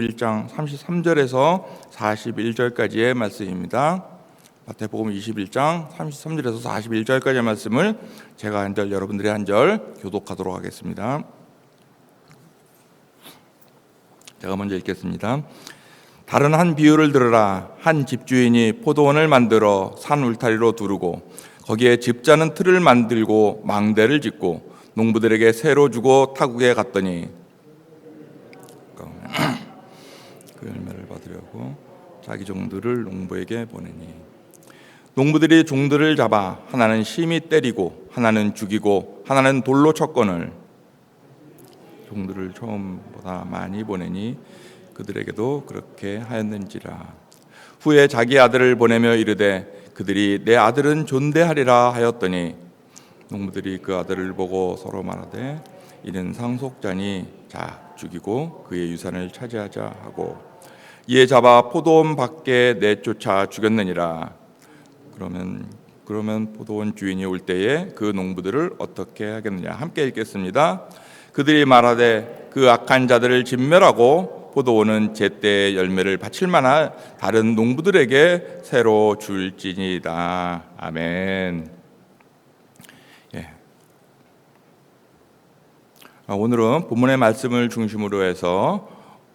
1장 33절에서 41절까지의 말씀입니다. 마태복음 21장 33절에서 41절까지의 말씀을 제가 한 절 여러분들이 한 절 교독하도록 하겠습니다. 제가 먼저 읽겠습니다. 다른 한 비유를 들으라 한 집주인이 포도원을 만들어 산 울타리로 두르고 거기에 집자는 틀을 만들고 망대를 짓고 농부들에게 새로 주고 타국에 갔더니 그 열매를 받으려고 자기 종들을 농부에게 보내니 농부들이 종들을 잡아 하나는 심히 때리고 하나는 죽이고 하나는 돌로 쳤거늘 종들을 처음보다 많이 보내니 그들에게도 그렇게 하였는지라. 후에 자기 아들을 보내며 이르되 그들이 내 아들은 존대하리라 하였더니 농부들이 그 아들을 보고 서로 말하되 이는 상속자니 자 죽이고 그의 유산을 차지하자 하고 이에 잡아 포도원 밖에 내쫓아 죽였느니라 그러면 그러면 포도원 주인이 올 때에 그 농부들을 어떻게 하겠느냐 함께 읽겠습니다. 그들이 말하되 그 악한 자들을 진멸하고 포도원은 제때 열매를 바칠 만한 다른 농부들에게 새로 줄지니이다. 아멘. 예. 아, 오늘은 본문의 말씀을 중심으로 해서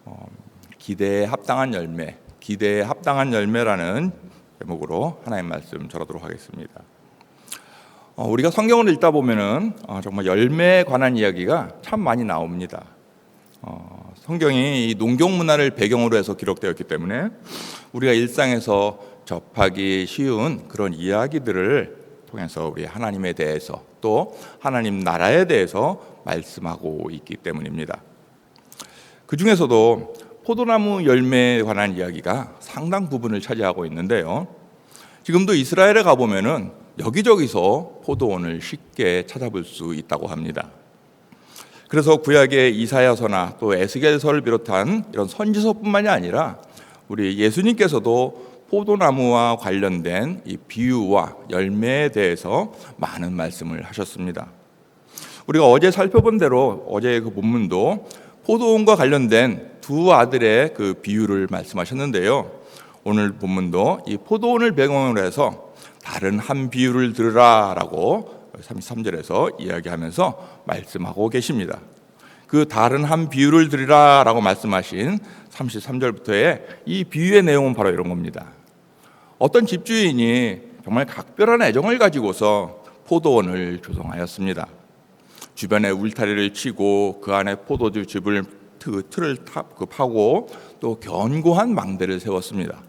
어, 기대에 합당한 열매, 기대에 합당한 열매라는 제목으로 하나님 말씀 전하도록 하겠습니다. 어, 우리가 성경을 읽다 보면은 어, 정말 열매에 관한 이야기가 참 많이 나옵니다. 어, 성경이 이 농경 문화를 배경으로 해서 기록되었기 때문에 우리가 일상에서 접하기 쉬운 그런 이야기들을 통해서 우리 하나님에 대해서 또 하나님 나라에 대해서 말씀하고 있기 때문입니다. 그 중에서도 포도나무 열매에 관한 이야기가 상당 부분을 차지하고 있는데요. 지금도 이스라엘에 가보면은 여기저기서 포도원을 쉽게 찾아볼 수 있다고 합니다. 그래서 구약의 이사야서나 또 에스겔서를 비롯한 이런 선지서뿐만이 아니라 우리 예수님께서도 포도나무와 관련된 이 비유와 열매에 대해서 많은 말씀을 하셨습니다. 우리가 어제 살펴본 대로 어제 그 본문도 포도원과 관련된 두 아들의 그 비유를 말씀하셨는데요. 오늘 본문도 이 포도원을 배경으로 해서 다른 한 비유를 들으라라고 33절에서 이야기하면서 말씀하고 계십니다. 그 다른 한 비유를 드리라라고 말씀하신 33절부터의 이 비유의 내용은 바로 이런 겁니다. 어떤 집주인이 정말 각별한 애정을 가지고서 포도원을 조성하였습니다. 주변에 울타리를 치고 그 안에 포도주 즙을 그 틀을 그 파고 또 견고한 망대를 세웠습니다.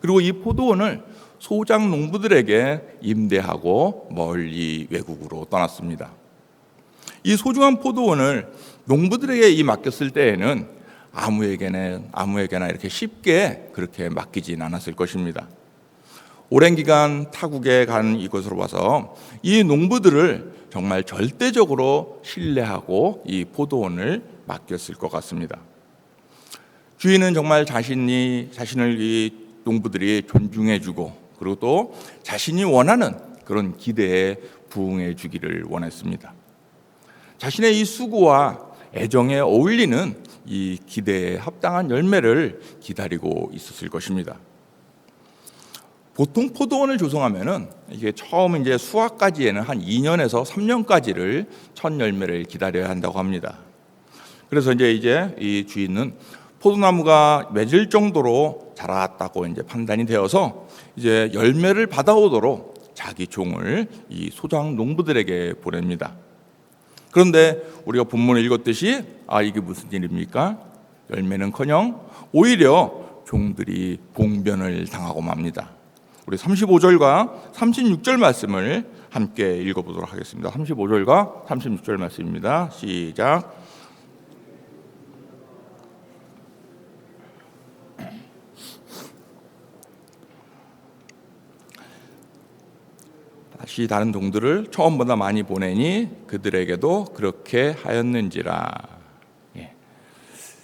그리고 이 포도원을 소장 농부들에게 임대하고 멀리 외국으로 떠났습니다. 이 소중한 포도원을 농부들에게 이 맡겼을 때에는 아무에게나 아무에게나 이렇게 쉽게 그렇게 맡기진 않았을 것입니다. 오랜 기간 타국에 간 이곳으로 와서 이 농부들을 정말 절대적으로 신뢰하고 이 포도원을 맡겼을 것 같습니다. 주인은 정말 자신이 자신을 이 농부들이 존중해주고 그리고 또 자신이 원하는 그런 기대에 부응해주기를 원했습니다. 자신의 이 수고와 애정에 어울리는 이 기대에 합당한 열매를 기다리고 있었을 것입니다. 보통 포도원을 조성하면은 이게 처음 이제 수확까지에는 한 2년에서 3년까지를 첫 열매를 기다려야 한다고 합니다. 그래서 이제 이제 이 주인은 포도나무가 맺을 정도로 자랐다고 이제 판단이 되어서 이제 열매를 받아오도록 자기 종을 이 소장 농부들에게 보냅니다. 그런데 우리가 본문을 읽었듯이 아 이게 무슨 일입니까? 열매는커녕 오히려 종들이 봉변을 당하고 맙니다. 우리 35절과 36절 말씀을 함께 읽어보도록 하겠습니다. 35절과 36절 말씀입니다. 시작. 다시 다른 동들을 처음보다 많이 보내니 그들에게도 그렇게 하였는지라. 예.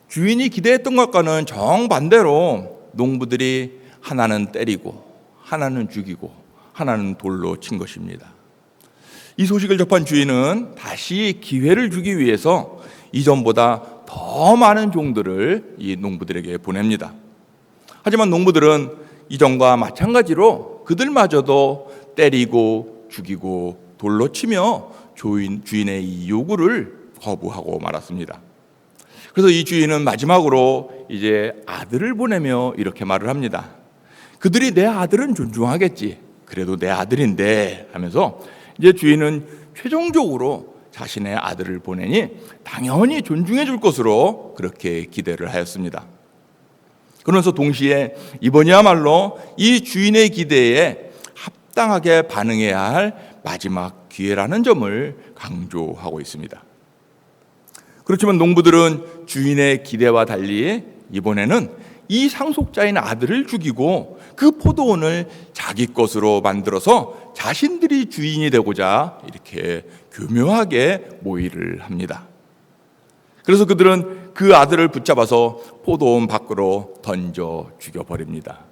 주인이 기대했던 것과는 정반대로 농부들이 하나는 때리고 하나는 죽이고 하나는 돌로 친 것입니다. 이 소식을 접한 주인은 다시 기회를 주기 위해서 이전보다 더 많은 종들을 이 농부들에게 보냅니다. 하지만 농부들은 이전과 마찬가지로 그들마저도 때리고 죽이고 돌로 치며 주인, 주인의 이 요구를 거부하고 말았습니다. 그래서 이 주인은 마지막으로 이제 아들을 보내며 이렇게 말을 합니다. 그들이 내 아들은 존중하겠지. 그래도 내 아들인데 하면서 이제 주인은 최종적으로 자신의 아들을 보내니 당연히 존중해 줄 것으로 그렇게 기대를 하였습니다. 그러면서 동시에 이번이야말로 이 주인의 기대에 합당하게 반응해야 할 마지막 기회라는 점을 강조하고 있습니다. 그렇지만 농부들은 주인의 기대와 달리 이번에는 이 상속자인 아들을 죽이고 그 포도원을 자기 것으로 만들어서 자신들이 주인이 되고자 이렇게 교묘하게 모의를 합니다. 그래서 그들은 그 아들을 붙잡아서 포도원 밖으로 던져 죽여버립니다.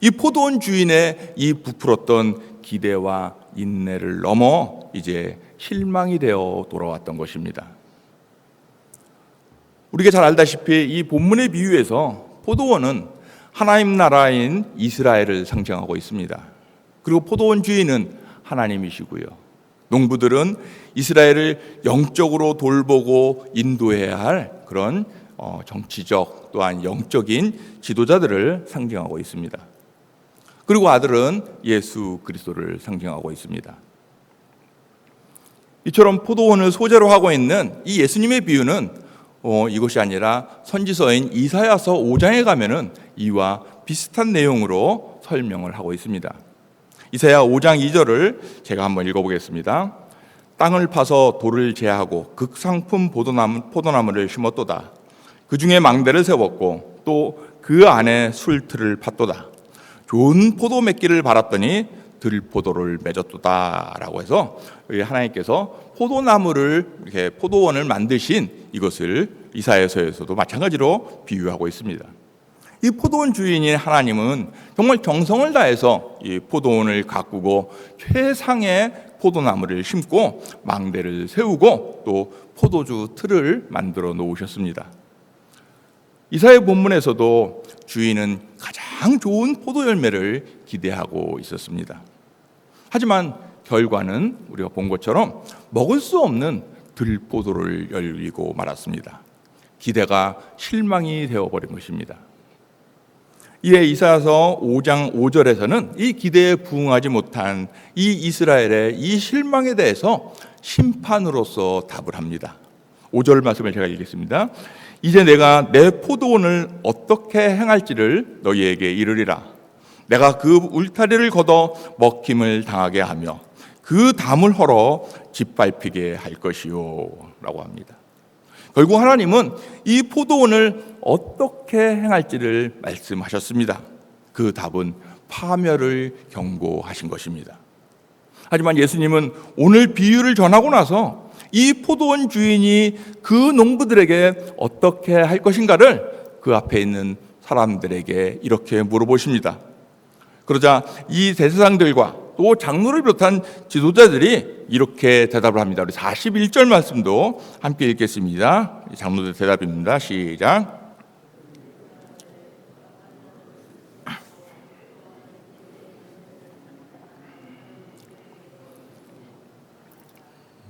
이 포도원 주인의 이 부풀었던 기대와 인내를 넘어 이제 실망이 되어 돌아왔던 것입니다. 우리가 잘 알다시피 이 본문의 비유에서 포도원은 하나님 나라인 이스라엘을 상징하고 있습니다. 그리고 포도원 주인은 하나님이시고요. 농부들은 이스라엘을 영적으로 돌보고 인도해야 할 그런 어, 정치적 또한 영적인 지도자들을 상징하고 있습니다. 그리고 아들은 예수 그리스도를 상징하고 있습니다. 이처럼 포도원을 소재로 하고 있는 이 예수님의 비유는 어, 이것이 아니라 선지서인 이사야서 5장에 가면은 이와 비슷한 내용으로 설명을 하고 있습니다. 이사야 5장 2절을 제가 한번 읽어보겠습니다. 땅을 파서 돌을 제하고 극상품 포도나무, 포도나무를 심었도다. 그 중에 망대를 세웠고 또 그 안에 술틀을 팠도다. 좋은 포도 맺기를 바랐더니 들포도를 맺었도다라고 해서 하나님께서 포도나무를 이렇게 포도원을 만드신 이것을 이사야서에서도 마찬가지로 비유하고 있습니다. 이 포도원 주인인 하나님은 정말 정성을 다해서 이 포도원을 가꾸고 최상의 포도나무를 심고 망대를 세우고 또 포도주 틀을 만들어 놓으셨습니다. 이사의 본문에서도 주인은 가장 좋은 포도 열매를 기대하고 있었습니다. 하지만 결과는 우리가 본 것처럼 먹을 수 없는 들포도를 열리고 말았습니다. 기대가 실망이 되어버린 것입니다. 이에 이사서 5장 5절에서는 이 기대에 부응하지 못한 이 이스라엘의 이 실망에 대해서 심판으로서 답을 합니다. 5절 말씀을 제가 읽겠습니다. 이제 내가 내 포도원을 어떻게 행할지를 너희에게 이르리라. 내가 그 울타리를 걷어 먹힘을 당하게 하며 그 담을 헐어 짓밟히게 할 것이요. 라고 합니다. 결국 하나님은 이 포도원을 어떻게 행할지를 말씀하셨습니다. 그 답은 파멸을 경고하신 것입니다. 하지만 예수님은 오늘 비유를 전하고 나서 이 포도원 주인이 그 농부들에게 어떻게 할 것인가를 그 앞에 있는 사람들에게 이렇게 물어보십니다. 그러자 이 대세상들과 또 장로를 비롯한 지도자들이 이렇게 대답을 합니다. 우리 41절 말씀도 함께 읽겠습니다. 장로들 대답입니다. 시작.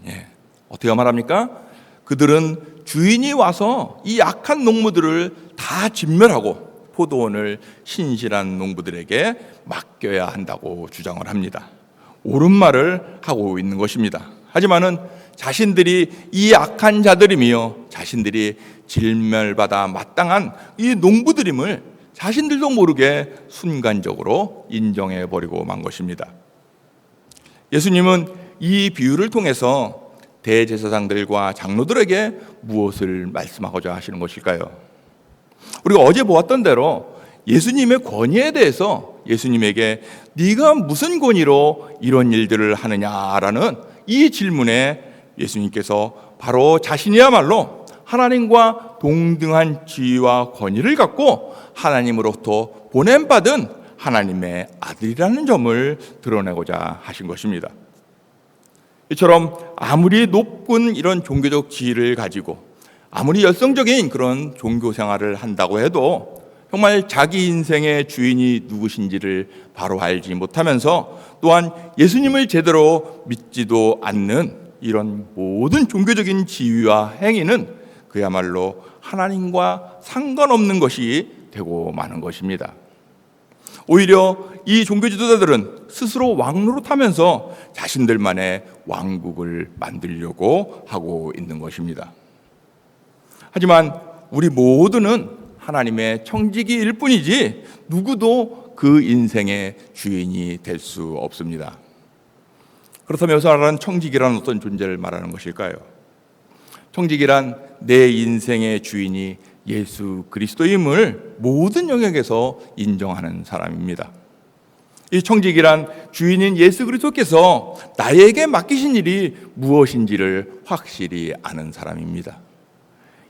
예. 어떻게 말합니까? 그들은 주인이 와서 이 약한 농무들을 다 진멸하고 포도원을 신실한 농부들에게 맡겨야 한다고 주장을 합니다. 옳은 말을 하고 있는 것입니다. 하지만은 자신들이 이 악한 자들이며 자신들이 질멸받아 마땅한 이 농부들임을 자신들도 모르게 순간적으로 인정해 버리고 만 것입니다. 예수님은 이 비유를 통해서 대제사장들과 장로들에게 무엇을 말씀하고자 하시는 것일까요? 우리가 어제 보았던 대로 예수님의 권위에 대해서 예수님에게 네가 무슨 권위로 이런 일들을 하느냐라는 이 질문에 예수님께서 바로 자신이야말로 하나님과 동등한 지위와 권위를 갖고 하나님으로부터 보냄받은 하나님의 아들이라는 점을 드러내고자 하신 것입니다. 이처럼 아무리 높은 이런 종교적 지위를 가지고 아무리 열성적인 그런 종교 생활을 한다고 해도 정말 자기 인생의 주인이 누구신지를 바로 알지 못하면서 또한 예수님을 제대로 믿지도 않는 이런 모든 종교적인 지위와 행위는 그야말로 하나님과 상관없는 것이 되고 마는 것입니다. 오히려 이 종교 지도자들은 스스로 왕노릇하면서 자신들만의 왕국을 만들려고 하고 있는 것입니다. 하지만 우리 모두는 하나님의 청지기일 뿐이지 누구도 그 인생의 주인이 될 수 없습니다. 그렇다면 여기서 말하는 청지기란 어떤 존재를 말하는 것일까요? 청지기란 내 인생의 주인이 예수 그리스도임을 모든 영역에서 인정하는 사람입니다. 이 청지기란 주인인 예수 그리스도께서 나에게 맡기신 일이 무엇인지를 확실히 아는 사람입니다.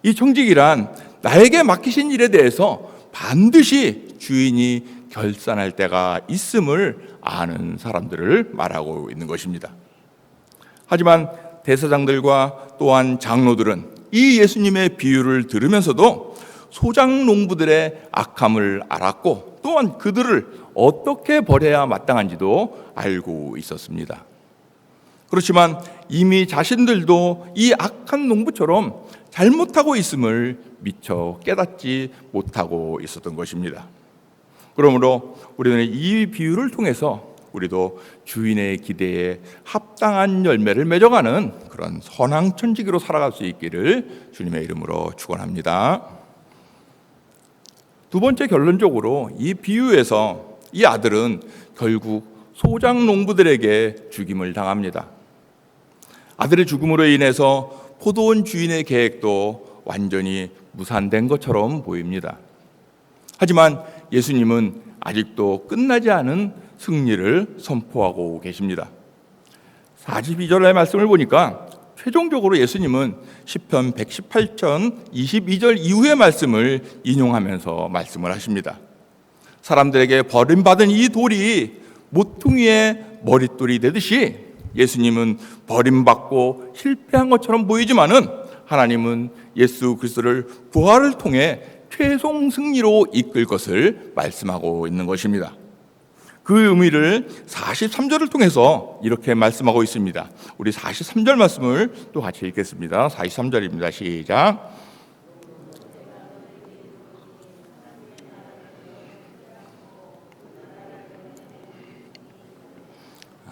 이 청지기란 나에게 맡기신 일에 대해서 반드시 주인이 결산할 때가 있음을 아는 사람들을 말하고 있는 것입니다. 하지만 대사장들과 또한 장로들은 이 예수님의 비유를 들으면서도 소장 농부들의 악함을 알았고 또한 그들을 어떻게 벌해야 마땅한지도 알고 있었습니다. 그렇지만 이미 자신들도 이 악한 농부처럼 잘못하고 있음을 미처 깨닫지 못하고 있었던 것입니다. 그러므로 우리는 이 비유를 통해서 우리도 주인의 기대에 합당한 열매를 맺어가는 그런 선왕천지기로 살아갈 수 있기를 주님의 이름으로 축원합니다. 두 번째 결론적으로 이 비유에서 이 아들은 결국 소장 농부들에게 죽임을 당합니다. 아들의 죽음으로 인해서 포도원 주인의 계획도 완전히 무산된 것처럼 보입니다. 하지만 예수님은 아직도 끝나지 않은 승리를 선포하고 계십니다. 42절의 말씀을 보니까 최종적으로 예수님은 시편 118편 22절 이후의 말씀을 인용하면서 말씀을 하십니다. 사람들에게 버림받은 이 돌이 모퉁이의 머릿돌이 되듯이 예수님은 버림받고 실패한 것처럼 보이지만은 하나님은 예수 그리스도를 부활을 통해 최종 승리로 이끌 것을 말씀하고 있는 것입니다. 그 의미를 43절을 통해서 이렇게 말씀하고 있습니다. 우리 43절 말씀을 또 같이 읽겠습니다. 43절입니다. 시작.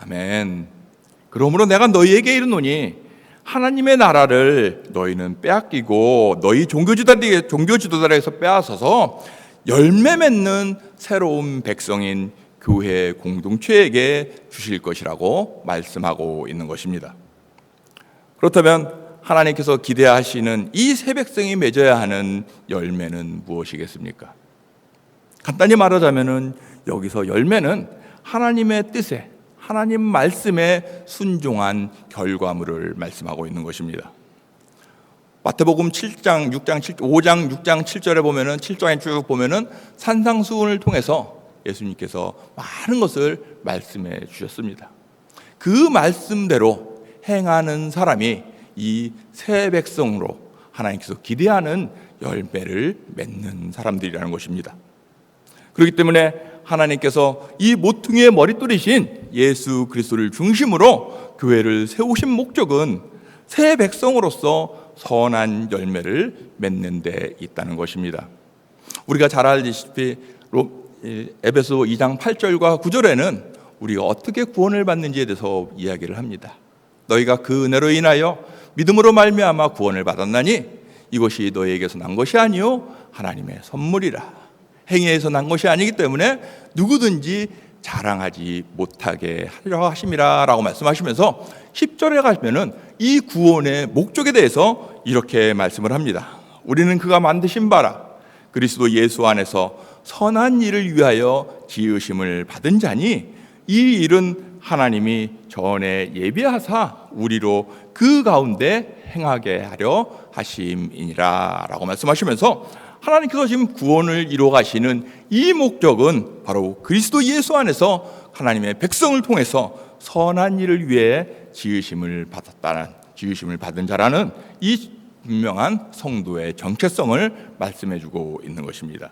아멘. 그러므로 내가 너희에게 이르노니 하나님의 나라를 너희는 빼앗기고 너희 종교 지도자에게서 빼앗아서 열매 맺는 새로운 백성인 교회 공동체에게 주실 것이라고 말씀하고 있는 것입니다. 그렇다면 하나님께서 기대하시는 이 새 백성이 맺어야 하는 열매는 무엇이겠습니까? 간단히 말하자면은 여기서 열매는 하나님의 뜻에 하나님 말씀에 순종한 결과물을 말씀하고 있는 것입니다. 마태복음 7장, 6장, 7, 5장, 6장, 7절에 보면은 7장에 쭉 보면은 산상수훈을 통해서 예수님께서 많은 것을 말씀해 주셨습니다. 그 말씀대로 행하는 사람이 이 새 백성으로 하나님께서 기대하는 열매를 맺는 사람들이라는 것입니다. 그렇기 때문에 하나님께서 이 모퉁이의 머릿돌이신 예수 그리스도를 중심으로 교회를 세우신 목적은 새 백성으로서 선한 열매를 맺는 데 있다는 것입니다. 우리가 잘 알다시피 에베소 2장 8절과 9절에는 우리가 어떻게 구원을 받는지에 대해서 이야기를 합니다. 너희가 그 은혜로 인하여 믿음으로 말미암아 구원을 받았나니 이것이 너희에게서 난 것이 아니요 하나님의 선물이라. 행위에서 난 것이 아니기 때문에 누구든지 자랑하지 못하게 하려 하심이라라고 말씀하시면서 10절에 가시면은 이 구원의 목적에 대해서 이렇게 말씀을 합니다. 우리는 그가 만드신 바라 그리스도 예수 안에서 선한 일을 위하여 지으심을 받은 자니 이 일은 하나님이 전에 예비하사 우리로 그 가운데 행하게 하려 하심이니라라고 말씀하시면서 하나님께서 지금 구원을 이루어 가시는 이 목적은 바로 그리스도 예수 안에서 하나님의 백성을 통해서 선한 일을 위해 지으심을 받았다는 지으심을 받은 자라는 이 분명한 성도의 정체성을 말씀해 주고 있는 것입니다.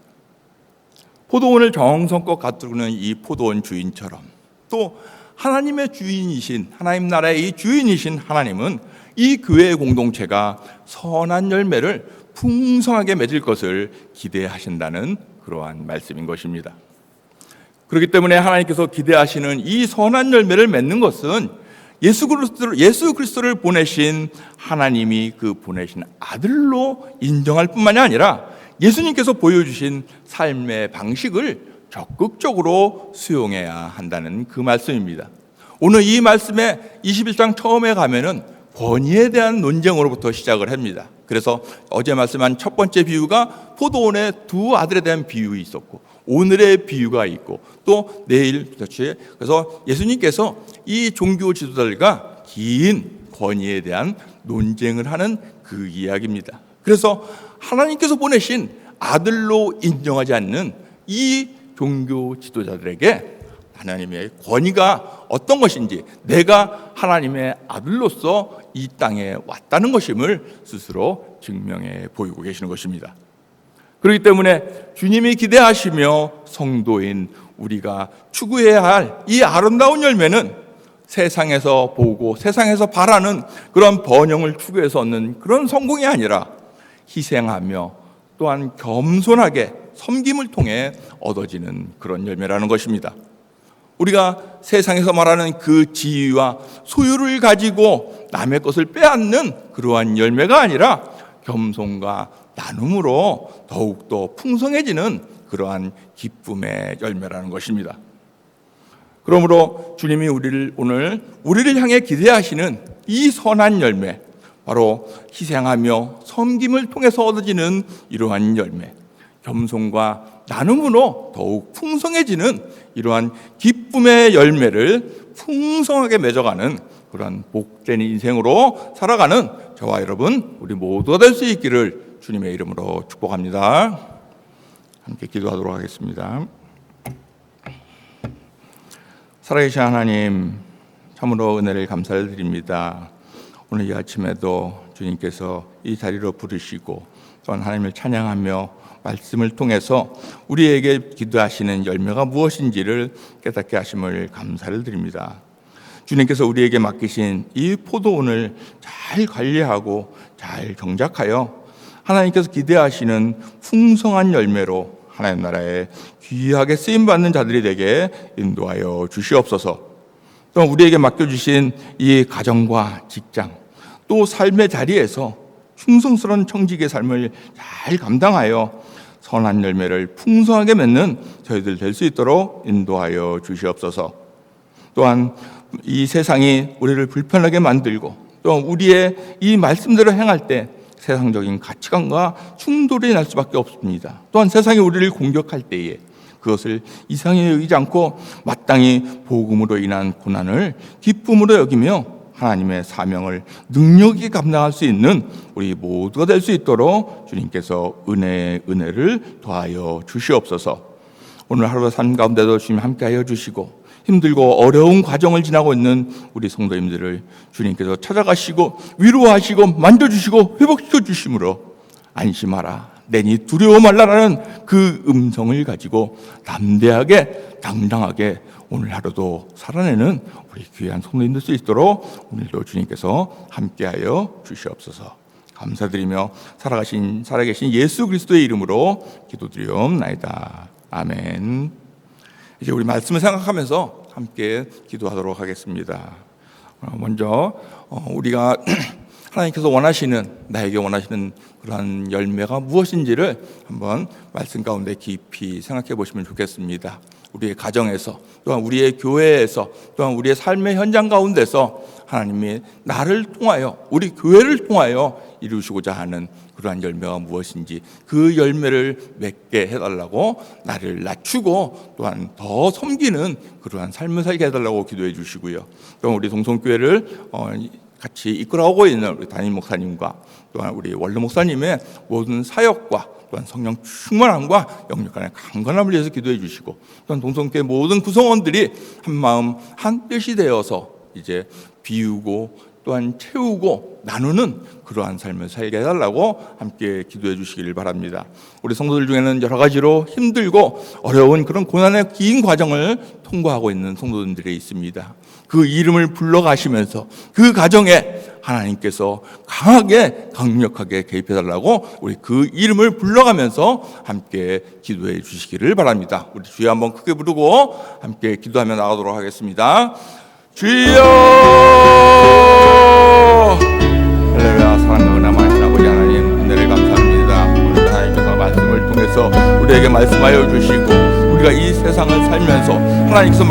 포도원을 정성껏 가꾸는 이 포도원 주인처럼 또 하나님의 주인이신 하나님 나라의 이 주인이신 하나님은 이 교회의 공동체가 선한 열매를 풍성하게 맺을 것을 기대하신다는 그러한 말씀인 것입니다. 그렇기 때문에 하나님께서 기대하시는 이 선한 열매를 맺는 것은 예수 그리스도를 예수 그리스도를 보내신 하나님이 그 보내신 아들로 인정할 뿐만이 아니라 예수님께서 보여주신 삶의 방식을 적극적으로 수용해야 한다는 그 말씀입니다. 오늘 이 말씀에 21장 처음에 가면은 권위에 대한 논쟁으로부터 시작을 합니다. 그래서 어제 말씀한 첫 번째 비유가 포도원의 두 아들에 대한 비유가 있었고 오늘의 비유가 있고 또 내일 그렇지 그래서 예수님께서 이 종교 지도자들과 긴 권위에 대한 논쟁을 하는 그 이야기입니다. 그래서 하나님께서 보내신 아들로 인정하지 않는 이 종교 지도자들에게 하나님의 권위가 어떤 것인지 내가 하나님의 아들로서 이 땅에 왔다는 것임을 스스로 증명해 보이고 계시는 것입니다. 그렇기 때문에 주님이 기대하시며 성도인 우리가 추구해야 할 이 아름다운 열매는 세상에서 보고 세상에서 바라는 그런 번영을 추구해서 얻는 그런 성공이 아니라 희생하며 또한 겸손하게 섬김을 통해 얻어지는 그런 열매라는 것입니다. 우리가 세상에서 말하는 그 지위와 소유를 가지고 남의 것을 빼앗는 그러한 열매가 아니라 겸손과 나눔으로 더욱더 풍성해지는 그러한 기쁨의 열매라는 것입니다. 그러므로 주님이 우리를 오늘 우리를 향해 기대하시는 이 선한 열매, 바로 희생하며 섬김을 통해서 얻어지는 이러한 열매, 겸손과 나눔으로 더욱 풍성해지는 이러한 기쁨의 열매를 풍성하게 맺어가는 그러한 복된 인생으로 살아가는 저와 여러분 우리 모두가 될 수 있기를 주님의 이름으로 축복합니다. 함께 기도하도록 하겠습니다. 살아계신 하나님 참으로 은혜를 감사를 드립니다. 오늘 이 아침에도 주님께서 이 자리로 부르시고 또한 하나님을 찬양하며 말씀을 통해서 우리에게 기도하시는 열매가 무엇인지를 깨닫게 하심을 감사를 드립니다. 주님께서 우리에게 맡기신 이 포도원을 잘 관리하고 잘 경작하여 하나님께서 기대하시는 풍성한 열매로 하나님 나라에 귀하게 쓰임 받는 자들이 되게 인도하여 주시옵소서. 또 우리에게 맡겨 주신 이 가정과 직장, 또 삶의 자리에서 충성스러운 청직의 삶을 잘 감당하여 선한 열매를 풍성하게 맺는 저희들 될 수 있도록 인도하여 주시옵소서. 또한 이 세상이 우리를 불편하게 만들고 또 우리의 이 말씀대로 행할 때 세상적인 가치관과 충돌이 날 수밖에 없습니다. 또한 세상이 우리를 공격할 때에 그것을 이상히 여기지 않고 마땅히 복음으로 인한 고난을 기쁨으로 여기며 하나님의 사명을 능력이 감당할 수 있는 우리 모두가 될 수 있도록 주님께서 은혜의 은혜를 더하여 주시옵소서. 오늘 하루 삶 가운데도 주님 함께하여 주시고 힘들고 어려운 과정을 지나고 있는 우리 성도님들을 주님께서 찾아가시고 위로하시고 만져주시고 회복시켜 주심으로 안심하라. 내니 두려워 말라라는 그 음성을 가지고 담대하게 당당하게 오늘 하루도 살아내는 우리 귀한 성도님 될수 있도록 오늘도 주님께서 함께하여 주시옵소서. 감사드리며 살아가신 살아계신 예수 그리스도의 이름으로 기도드리옵나이다. 아멘. 이제 우리 말씀을 생각하면서 함께 기도하도록 하겠습니다. 어, 먼저 어, 우리가 하나님께서 원하시는 나에게 원하시는 그러한 열매가 무엇인지를 한번 말씀 가운데 깊이 생각해 보시면 좋겠습니다. 우리의 가정에서 또한 우리의 교회에서 또한 우리의 삶의 현장 가운데서 하나님이 나를 통하여 우리 교회를 통하여 이루시고자 하는 그러한 열매가 무엇인지 그 열매를 맺게 해달라고 나를 낮추고 또한 더 섬기는 그러한 삶을 살게 해달라고 기도해 주시고요. 또 우리 동성교회를 어, 같이 이끌어오고 있는 우리 담임 목사님과 또한 우리 원로 목사님의 모든 사역과 또한 성령 충만함과 영육간의 강건함을 위해서 기도해 주시고 또한 동성교회 모든 구성원들이 한 마음 한 뜻이 되어서 이제 비우고 또한 채우고 나누는 그러한 삶을 살게 해달라고 함께 기도해 주시길 바랍니다. 우리 성도들 중에는 여러 가지로 힘들고 어려운 그런 고난의 긴 과정을 통과하고 있는 성도들이 있습니다. 그 이름을 불러가시면서 그 가정에 하나님께서 강하게 강력하게 개입해 달라고 우리 그 이름을 불러가면서 함께 기도해 주시기를 바랍니다. 우리 주여 한번 크게 부르고 함께 기도하며 나가도록 하겠습니다. 주여 말씀하여 주시고 우리가 이 세상을 살면서 하나님께서